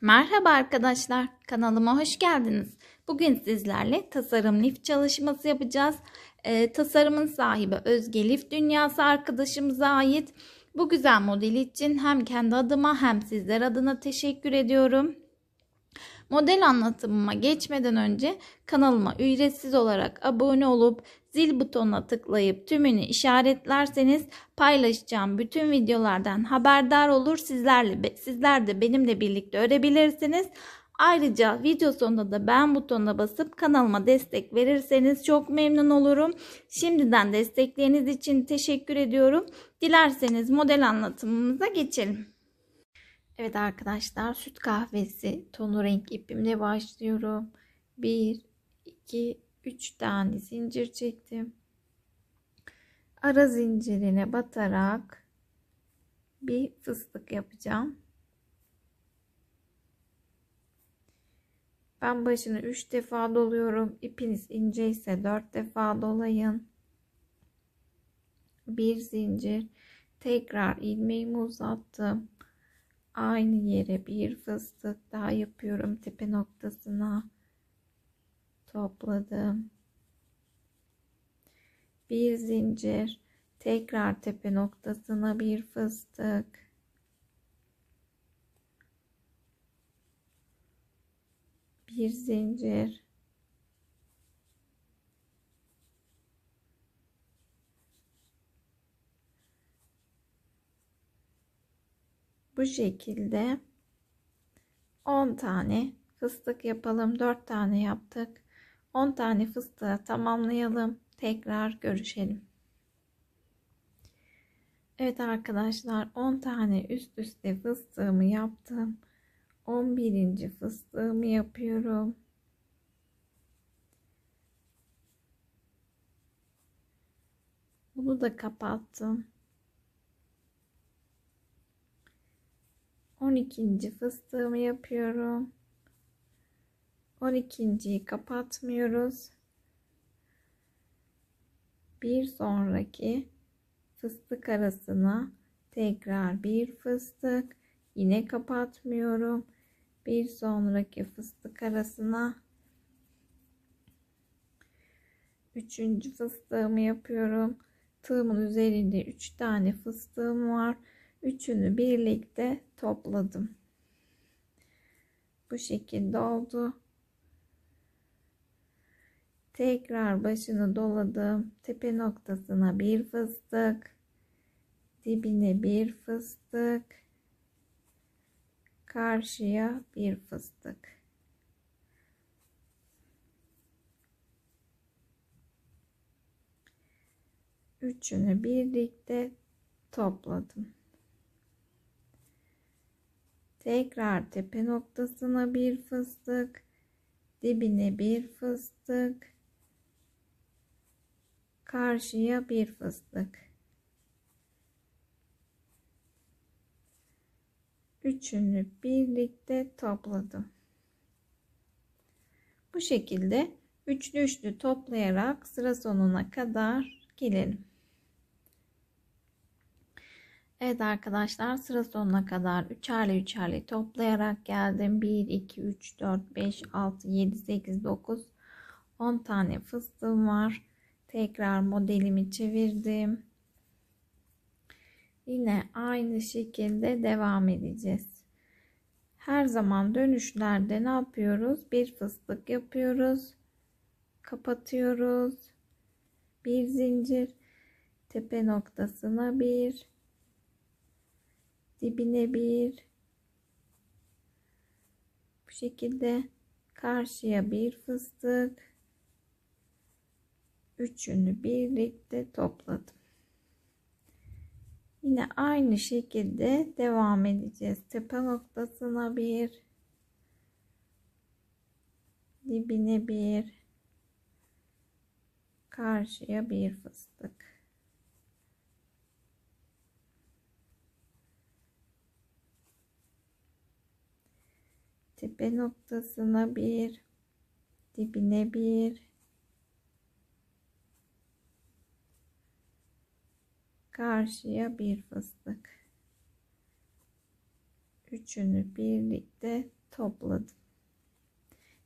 Merhaba arkadaşlar, kanalıma hoş geldiniz. Bugün sizlerle tasarım lif çalışması yapacağız. Ee, tasarımın sahibi Özge Lif Dünyası arkadaşımıza ait. Bu güzel model için hem kendi adıma hem sizler adına teşekkür ediyorum. Model anlatımıma geçmeden önce kanalıma ücretsiz olarak abone olup zil butonuna tıklayıp tümünü işaretlerseniz paylaşacağım bütün videolardan haberdar olur. Sizlerle sizler de benimle birlikte örebilirsiniz. Ayrıca video sonunda da beğen butonuna basıp kanalıma destek verirseniz çok memnun olurum. Şimdiden destekleriniz için teşekkür ediyorum. Dilerseniz model anlatımımıza geçelim. Evet arkadaşlar süt kahvesi tonu renk ipimle başlıyorum. 1, 2, 3 tane zincir çektim. Ara zincirine batarak bir fıstık yapacağım. Ben başını 3 defa doluyorum. İpiniz ince ise 4 defa dolayın. Bir zincir. Tekrar ilmeğimi uzattım. Aynı yere bir fıstık daha yapıyorum tepe noktasına. Topladım. Bir zincir. Tekrar tepe noktasına bir fıstık. bir zincir bu şekilde 10 tane fıstık yapalım 4 tane yaptık 10 tane fıstığı tamamlayalım tekrar görüşelim Evet arkadaşlar 10 tane üst üste fıstığımı yaptım 11. fıstığımı yapıyorum. Bunu da kapattım. 12. fıstığımı yapıyorum. 12.yi kapatmıyoruz. Bir sonraki fıstık arasına tekrar bir fıstık yine kapatmıyorum bir sonraki fıstık arasına üçüncü fıstığımı yapıyorum. Tığımın üzerinde üç tane fıstığım var. Üçünü birlikte topladım. Bu şekilde oldu. Tekrar başını doladım. Tepe noktasına bir fıstık. Dibine bir fıstık karşıya bir fıstık. Üçünü birlikte topladım. Tekrar tepe noktasına bir fıstık, dibine bir fıstık, karşıya bir fıstık. üçünü birlikte topladım. Bu şekilde üçlü üçlü toplayarak sıra sonuna kadar gelelim. Evet arkadaşlar sıra sonuna kadar üçerli üçerli toplayarak geldim. 1, 2, 3, 4, 5, 6, 7, 8, 9, 10 tane fıstığım var. Tekrar modelimi çevirdim. Yine aynı şekilde devam edeceğiz. Her zaman dönüşlerde ne yapıyoruz? Bir fıstık yapıyoruz. Kapatıyoruz. Bir zincir tepe noktasına bir dibine bir bu şekilde karşıya bir fıstık üçünü birlikte topladım. Yine aynı şekilde devam edeceğiz. Tepe noktasına bir dibine bir karşıya bir fıstık. Tepe noktasına bir dibine bir karşıya bir fıstık. Üçünü birlikte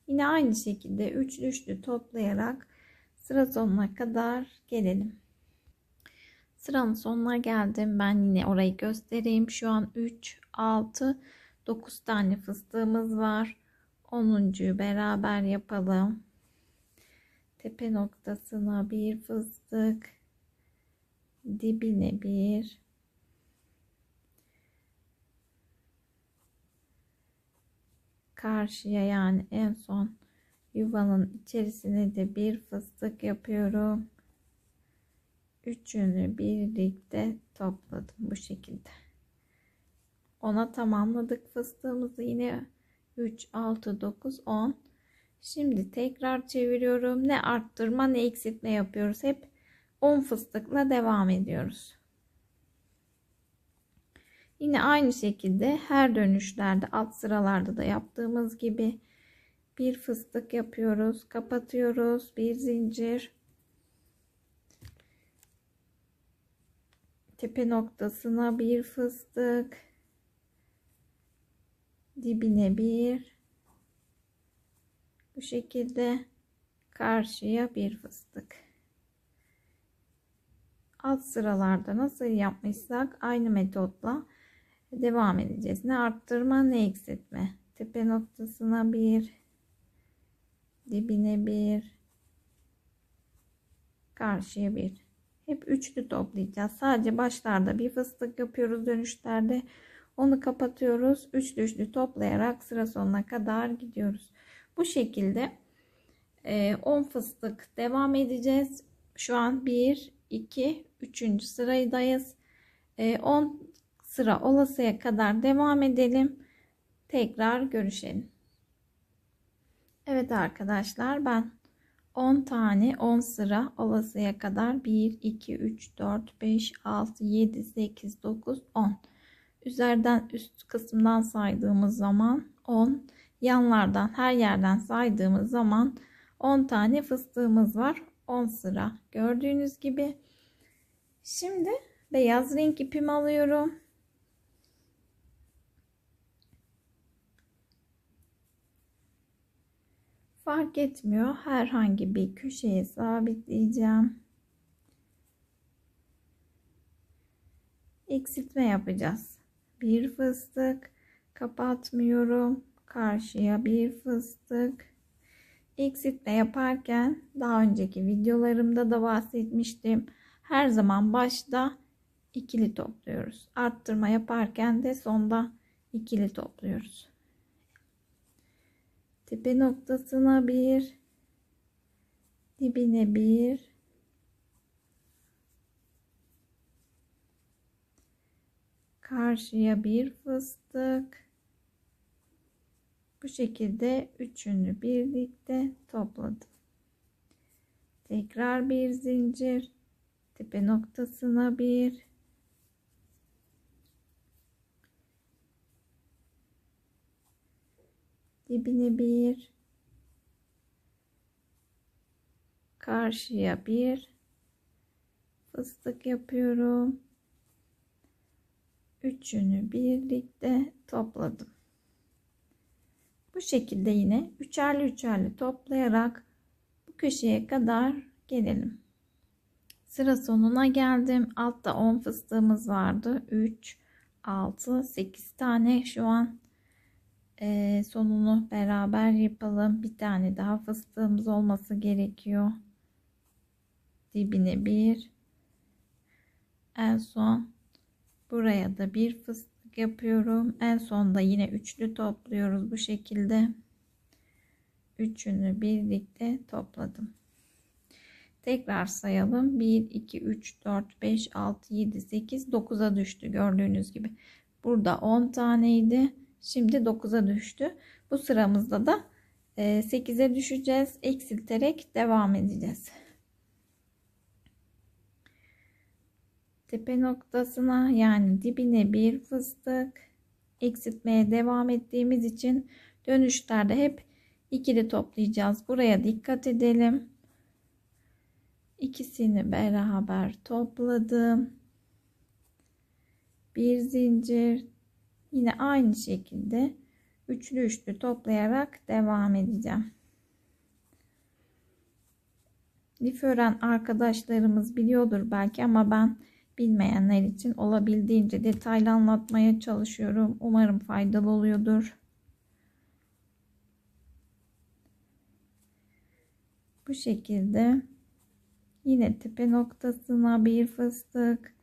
Yine aynı şekilde üçlü üçlü toplayarak sıra sonuna kadar gelelim. Sıranın sonuna geldim. Ben yine orayı göstereyim. Şu an 3, 6, 9 tane fıstığımız var. 10'uncuyu beraber yapalım. Tepe noktasına bir fıstık. Dibine bir. Karşıya yani en son yuvanın içerisine de bir fıstık yapıyorum. Üçünü birlikte topladım bu şekilde. Ona tamamladık fıstığımızı yine 3, 6, 9, 10. Şimdi tekrar çeviriyorum. Ne arttırma ne eksiltme yapıyoruz. Hep 10 fıstıkla devam ediyoruz. Yine aynı şekilde her dönüşlerde alt sıralarda da yaptığımız gibi bir fıstık yapıyoruz. Kapatıyoruz. Bir zincir. Tepe noktasına bir fıstık. Dibine bir. Bu şekilde karşıya bir fıstık. Alt sıralarda nasıl yapmışsak aynı metotla devam edeceğiz. Ne arttırma ne eksiltme. Tepe noktasına bir, dibine bir, karşıya bir. Hep üçlü toplayacağız. Sadece başlarda bir fıstık yapıyoruz dönüşlerde. Onu kapatıyoruz. Üçlü üçlü toplayarak sıra sonuna kadar gidiyoruz. Bu şekilde 10 e, fıstık devam edeceğiz. Şu an 1, 2, 3. sıradayız. 10 sıra olasıya kadar devam edelim. Tekrar görüşelim. Evet arkadaşlar ben 10 tane 10 sıra olasıya kadar 1 2 3 4 5 6 7 8 9 10 üzerden üst kısımdan saydığımız zaman 10 yanlardan her yerden saydığımız zaman 10 tane fıstığımız var 10 sıra gördüğünüz gibi şimdi beyaz renk ipimi alıyorum Fark etmiyor. Herhangi bir köşeye sabitleyeceğim. Eksiltme yapacağız. Bir fıstık kapatmıyorum. Karşıya bir fıstık. Eksiltme yaparken daha önceki videolarımda da bahsetmiştim. Her zaman başta ikili topluyoruz. Arttırma yaparken de sonda ikili topluyoruz tepe noktasına bir dibine bir karşıya bir fıstık. Bu şekilde üçünü birlikte topladım. Tekrar bir zincir. Tepe noktasına bir. Dibine bir. Karşıya bir. Fıstık yapıyorum üçünü birlikte topladım bu şekilde yine üçerli üçerli toplayarak bu köşeye kadar gelelim sıra sonuna geldim altta 10 fıstığımız vardı 3 6 8 tane şu an e, sonunu beraber yapalım. Bir tane daha fıstığımız olması gerekiyor. Dibine bir. En son buraya da bir fıstık yapıyorum. En sonda yine üçlü topluyoruz bu şekilde. Üçünü birlikte topladım. Tekrar sayalım. 1, 2, 3, 4, 5, 6, 7, 8, 9'a düştü gördüğünüz gibi. Burada 10 taneydi. Şimdi 9'a düştü. Bu sıramızda da 8'e e, düşeceğiz. Eksilterek devam edeceğiz. Tepe noktasına yani dibine bir fıstık eksiltmeye devam ettiğimiz için dönüşlerde hep ikili toplayacağız. Buraya dikkat edelim. İkisini beraber topladım. Bir zincir Yine aynı şekilde üçlü üçlü toplayarak devam edeceğim. Lif öğren arkadaşlarımız biliyordur belki ama ben bilmeyenler için olabildiğince detaylı anlatmaya çalışıyorum. Umarım faydalı oluyordur. Bu şekilde yine tepe noktasına bir fıstık,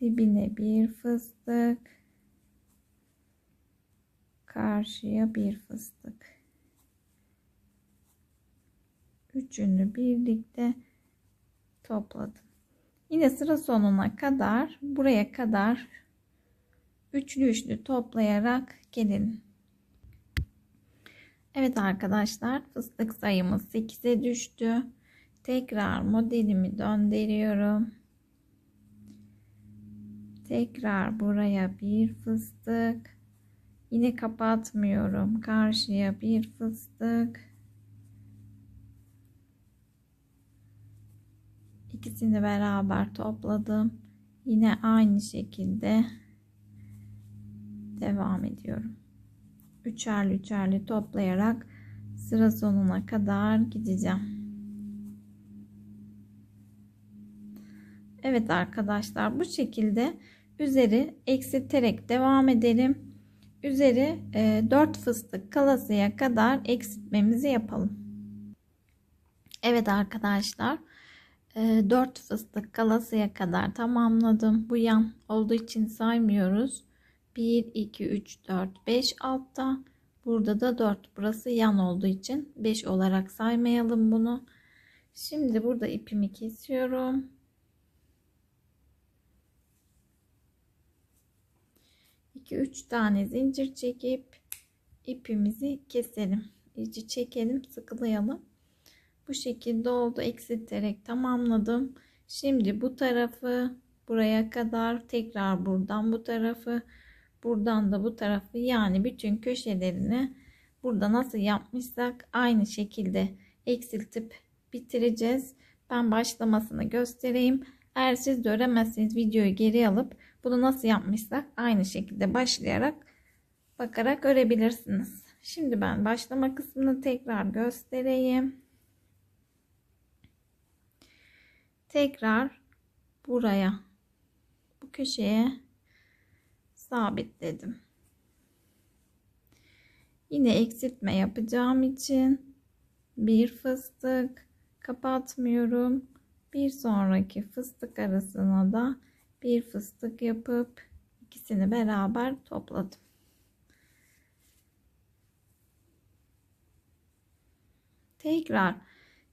dibine bir fıstık, karşıya bir fıstık. Üçünü birlikte topladım. Yine sıra sonuna kadar buraya kadar üçlü üçlü toplayarak gelin. Evet arkadaşlar fıstık sayımız 8'e düştü. Tekrar modelimi döndürüyorum. Tekrar buraya bir fıstık. Yine kapatmıyorum. Karşıya bir fıstık. İkisini beraber topladım. Yine aynı şekilde devam ediyorum. Üçerli üçerli toplayarak sıra sonuna kadar gideceğim. Evet arkadaşlar bu şekilde üzeri eksilterek devam edelim. Üzeri e, 4 fıstık kalasıya kadar eksiltmemizi yapalım. Evet arkadaşlar 4 fıstık kalasıya kadar tamamladım. Bu yan olduğu için saymıyoruz. 1, 2, 3, 4, 5 altta. Burada da 4. Burası yan olduğu için 5 olarak saymayalım bunu. Şimdi burada ipimi kesiyorum. 2-3 tane zincir çekip ipimizi keselim. İyice çekelim, sıkılayalım. Bu şekilde oldu. Eksilterek tamamladım. Şimdi bu tarafı buraya kadar tekrar buradan bu tarafı buradan da bu tarafı yani bütün köşelerini burada nasıl yapmışsak aynı şekilde eksiltip bitireceğiz. Ben başlamasını göstereyim. Eğer siz de öğrenmezseniz videoyu geri alıp bunu nasıl yapmışsak aynı şekilde başlayarak bakarak örebilirsiniz. Şimdi ben başlama kısmını tekrar göstereyim. Tekrar buraya bu köşeye sabitledim. Yine eksiltme yapacağım için bir fıstık kapatmıyorum. Bir sonraki fıstık arasına da bir fıstık yapıp ikisini beraber topladım. Tekrar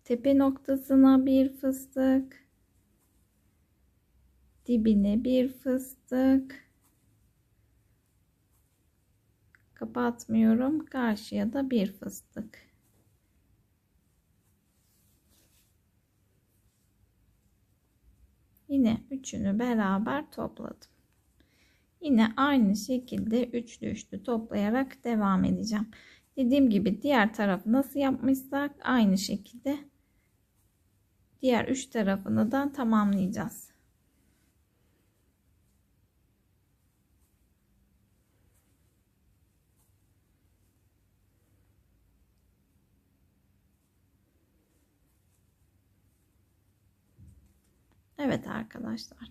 tepe noktasına bir fıstık, dibine bir fıstık, kapatmıyorum. Karşıya da bir fıstık. Yine üçünü beraber topladım. Yine aynı şekilde üçlü üçlü toplayarak devam edeceğim. Dediğim gibi diğer tarafı nasıl yapmışsak aynı şekilde diğer üç tarafını da tamamlayacağız. Evet arkadaşlar.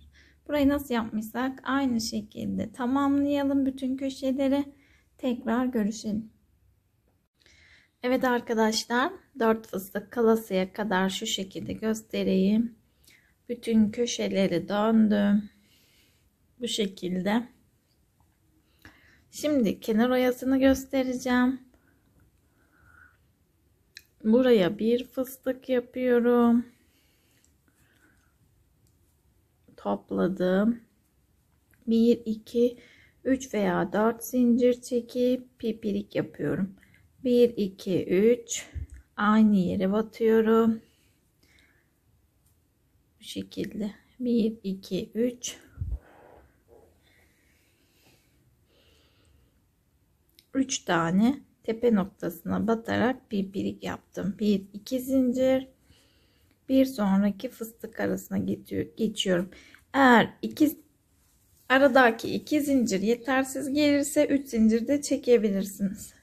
Burayı nasıl yapmışsak aynı şekilde tamamlayalım bütün köşeleri. Tekrar görüşelim. Evet arkadaşlar 4 fıstık kalasıya kadar şu şekilde göstereyim. Bütün köşeleri döndüm. Bu şekilde. Şimdi kenar oyasını göstereceğim. Buraya bir fıstık yapıyorum topladım. 1 2 3 veya 4 zincir çekip pipirik yapıyorum. 1 2 3 aynı yere batıyorum. Bu şekilde 1 2 3 3 tane tepe noktasına batarak pipirik yaptım. 1 2 zincir bir sonraki fıstık arasına geçiyorum. Eğer iki aradaki iki zincir yetersiz gelirse 3 zincir de çekebilirsiniz.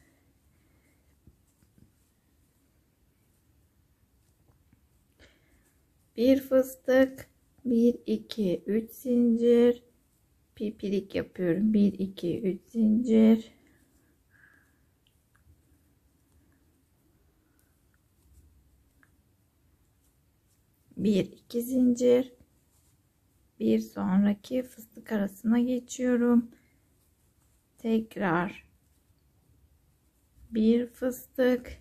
bir fıstık 1 2 3 zincir. Pipirik yapıyorum. 1 2 3 zincir. Bir iki zincir bir sonraki fıstık arasına geçiyorum. Tekrar. Bir fıstık.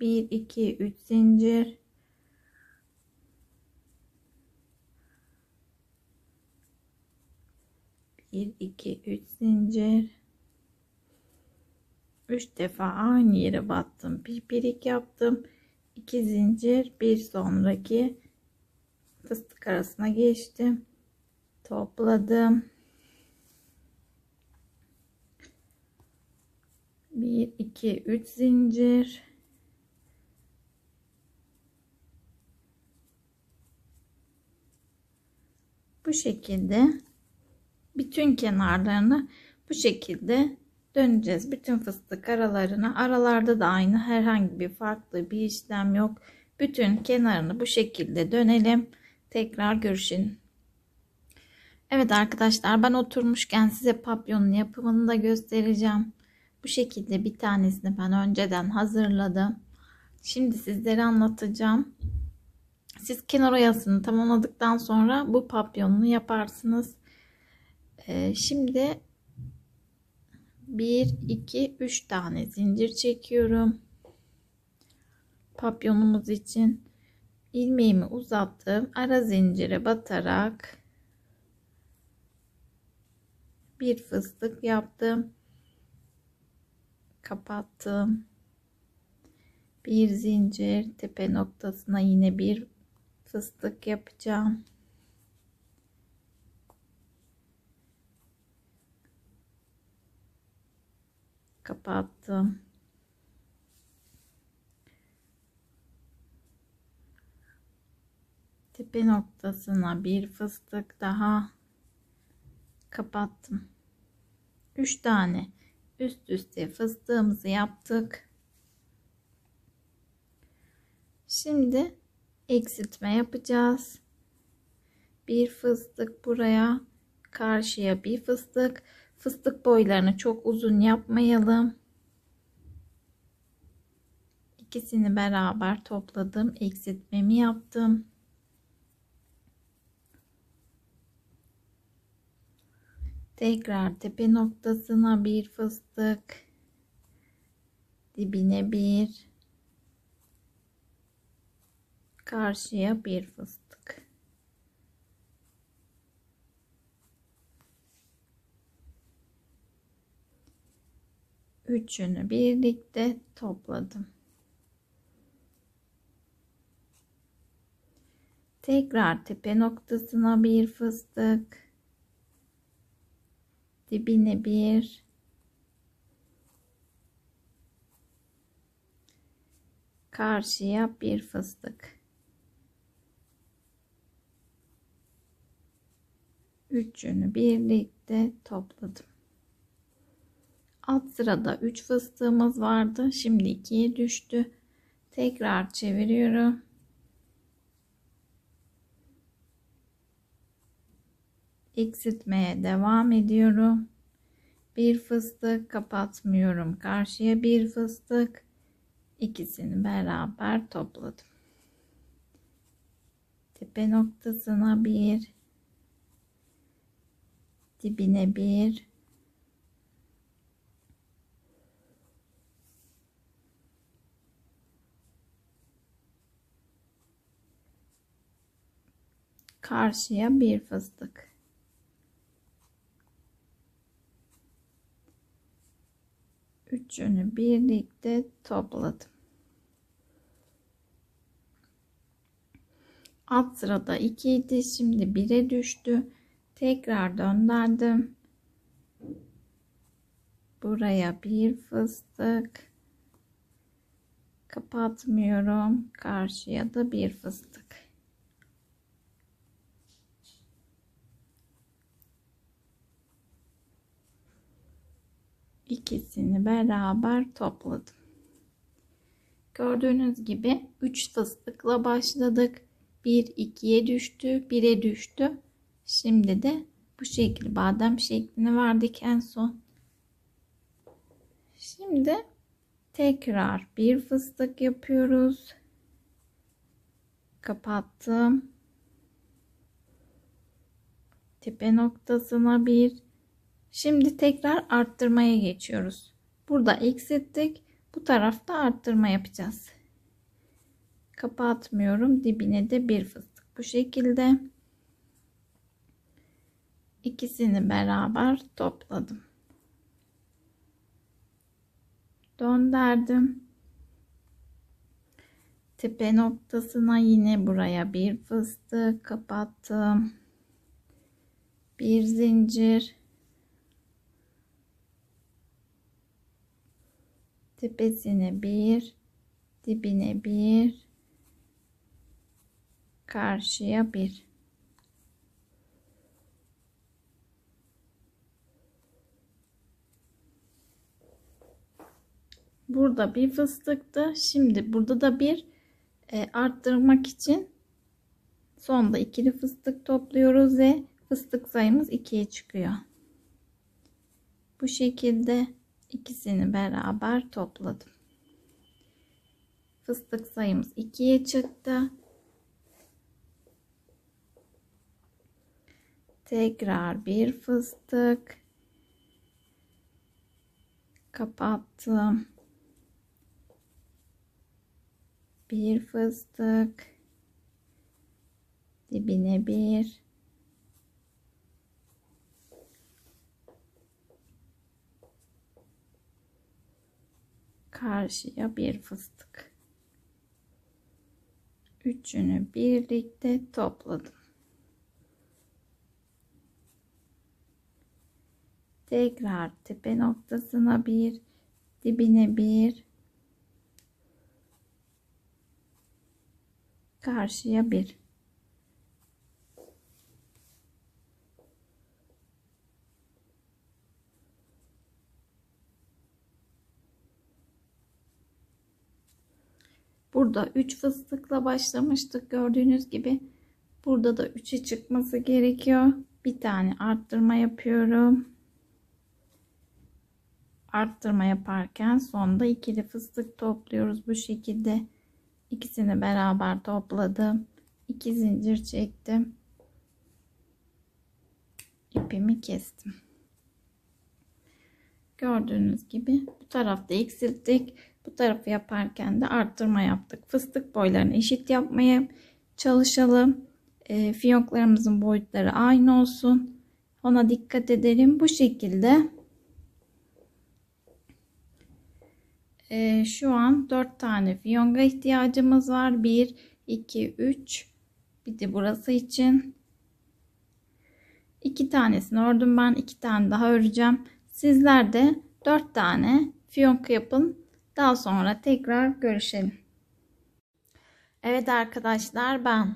1 2 3 zincir. Bir iki üç zincir. Üç defa aynı yere battım. Pipirik yaptım. İki zincir. Bir sonraki fıstık arasına geçtim topladım. 1 2 3 zincir. Bu şekilde bütün kenarlarını bu şekilde döneceğiz. Bütün fıstık aralarına. Aralarda da aynı herhangi bir farklı bir işlem yok. Bütün kenarını bu şekilde dönelim. Tekrar görüşün Evet arkadaşlar ben oturmuşken size papyonun yapımını da göstereceğim bu şekilde bir tanesini ben önceden hazırladım. Şimdi sizlere anlatacağım. Siz kenar oyasını tamamladıktan sonra bu papyonunu yaparsınız. Ee, şimdi 1, 2, 3 tane zincir çekiyorum. Papyonumuz için ilmeğimi uzattım. Ara zincire batarak bir fıstık yaptım kapattım. Bir zincir tepe noktasına yine bir fıstık yapacağım. Kapattım. Tepe noktasına bir fıstık daha kapattım. 3 tane üst üste fıstığımızı yaptık. Şimdi eksiltme yapacağız. Bir fıstık buraya, karşıya bir fıstık. Fıstık boylarını çok uzun yapmayalım. İkisini beraber topladım. Eksiltmemi yaptım. Tekrar tepe noktasına bir fıstık. Dibine bir. Karşıya bir fıstık. Üçünü birlikte topladım. Tekrar tepe noktasına bir fıstık dibine bir. Karşıya bir fıstık. Üçünü birlikte topladım. Alt sırada 3 fıstığımız vardı. Şimdi 2'ye düştü. Tekrar çeviriyorum eksiltmeye devam ediyorum. Bir fıstık kapatmıyorum. Karşıya bir fıstık. ikisini beraber topladım. Tepe noktasına bir. Dibine bir. Karşıya bir fıstık. Üçünü birlikte topladım. Alt sırada 2 idi. Şimdi 1'e düştü. Tekrar döndürdüm. Buraya bir fıstık. Kapatmıyorum. Karşıya da bir fıstık. İkisini beraber topladım. Gördüğünüz gibi 3 fıstıkla başladık. 1 2'ye düştü 1'e düştü şimdi de bu şekilde badem şeklini verdik en son şimdi tekrar bir fıstık yapıyoruz kapattım tepe noktasına bir şimdi tekrar arttırmaya geçiyoruz. Burada eksilttik bu tarafta arttırma yapacağız. Kapatmıyorum. Dibine de bir fıstık bu şekilde. İkisini beraber topladım. Döndürdüm. Tepe noktasına yine buraya bir fıstık kapattım. Bir zincir tepesine bir dibine bir karşıya bir. Burada bir fıstıktı. Şimdi burada da bir e, arttırmak için sonda ikili fıstık topluyoruz ve fıstık sayımız 2'ye çıkıyor. Bu şekilde ikisini beraber topladım. Fıstık sayımız 2'ye çıktı. Tekrar bir fıstık. Kapattım. Bir fıstık. Dibine bir karşıya bir fıstık. Üçünü birlikte topladım. Tekrar tepe noktasına bir dibine bir. Karşıya bir Burada 3 fıstıkla başlamıştık gördüğünüz gibi. Burada da 3'e çıkması gerekiyor. Bir tane arttırma yapıyorum. Arttırma yaparken sonda ikili fıstık topluyoruz bu şekilde. İkisini beraber topladım. İki zincir çektim. İpimi kestim. Gördüğünüz gibi bu tarafta eksilttik bu tarafı yaparken de arttırma yaptık fıstık boylarını eşit yapmaya çalışalım e, fiyonklarımızın boyutları aynı olsun ona dikkat edelim bu şekilde e, şu an 4 tane fiyonga ihtiyacımız var. 1, 2, 3. Bir de burası için. 2 tanesini ördüm ben. 2 tane daha öreceğim. Sizler de 4 tane fiyonka yapın. Daha sonra tekrar görüşelim. Evet arkadaşlar ben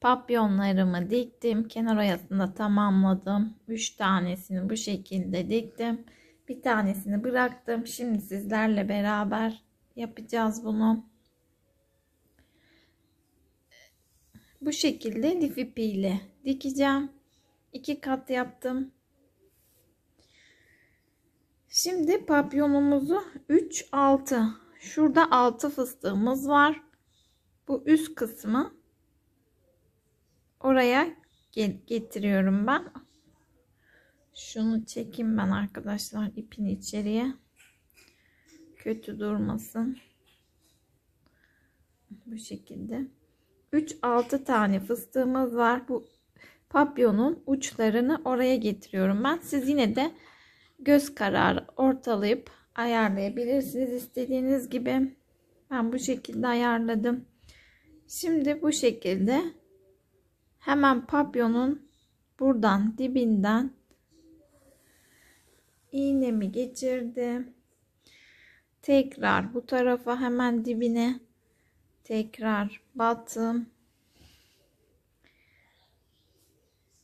papyonlarımı diktim. Kenar oyasını tamamladım. 3 tanesini bu şekilde diktim. Bir tanesini bıraktım. Şimdi sizlerle beraber yapacağız bunu. Bu şekilde lif ipiyle dikeceğim. İki kat yaptım. Şimdi papyonumuzu 3 6 şurada 6 fıstığımız var. Bu üst kısmı oraya getiriyorum ben. Şunu çekeyim ben arkadaşlar ipin içeriye. Kötü durmasın. Bu şekilde. 3-6 tane fıstığımız var. Bu papyonun uçlarını oraya getiriyorum ben. Siz yine de göz kararı ortalayıp ayarlayabilirsiniz istediğiniz gibi. Ben bu şekilde ayarladım. Şimdi bu şekilde hemen papyonun buradan dibinden iğnemi geçirdim. Tekrar bu tarafa hemen dibine tekrar battım.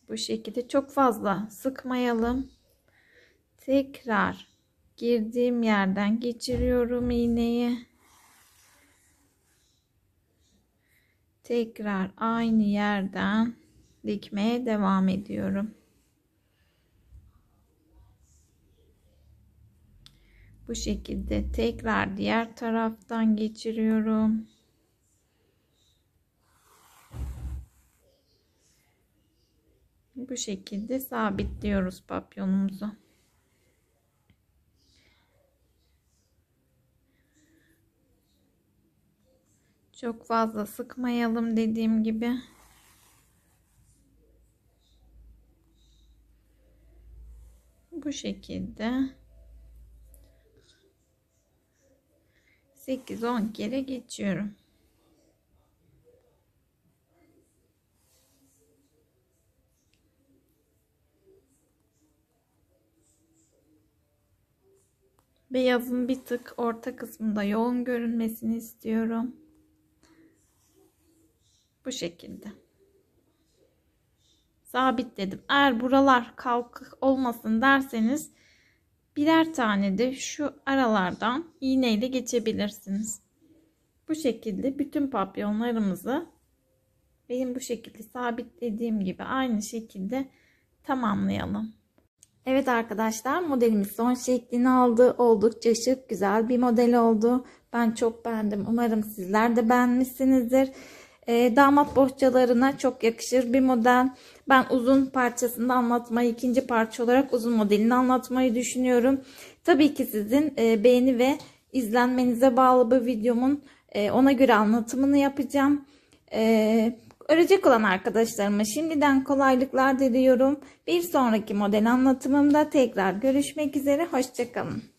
Bu şekilde çok fazla sıkmayalım. Tekrar girdiğim yerden geçiriyorum iğneyi. tekrar aynı yerden dikmeye devam ediyorum. Bu şekilde tekrar diğer taraftan geçiriyorum. Bu şekilde sabitliyoruz papyonumuzu. Çok fazla sıkmayalım dediğim gibi. Bu şekilde 8-10 kere geçiyorum. Beyazın bir tık orta kısmında yoğun görünmesini istiyorum. Bu şekilde. Sabitledim. Eğer buralar kalkık olmasın derseniz birer tane de şu aralardan iğneyle geçebilirsiniz. Bu şekilde bütün papyonlarımızı benim bu şekilde sabitlediğim gibi aynı şekilde tamamlayalım. Evet arkadaşlar modelimiz son şeklini aldı. Oldukça şık güzel bir model oldu. Ben çok beğendim. Umarım sizler de beğenmişsinizdir. E, damat bohçalarına çok yakışır bir model. Ben uzun parçasını anlatmayı ikinci parça olarak uzun modelini anlatmayı düşünüyorum. Tabii ki sizin e, beğeni ve izlenmenize bağlı bu videomun e, ona göre anlatımını yapacağım. E, örecek olan arkadaşlarıma şimdiden kolaylıklar diliyorum. Bir sonraki model anlatımımda tekrar görüşmek üzere. Hoşçakalın.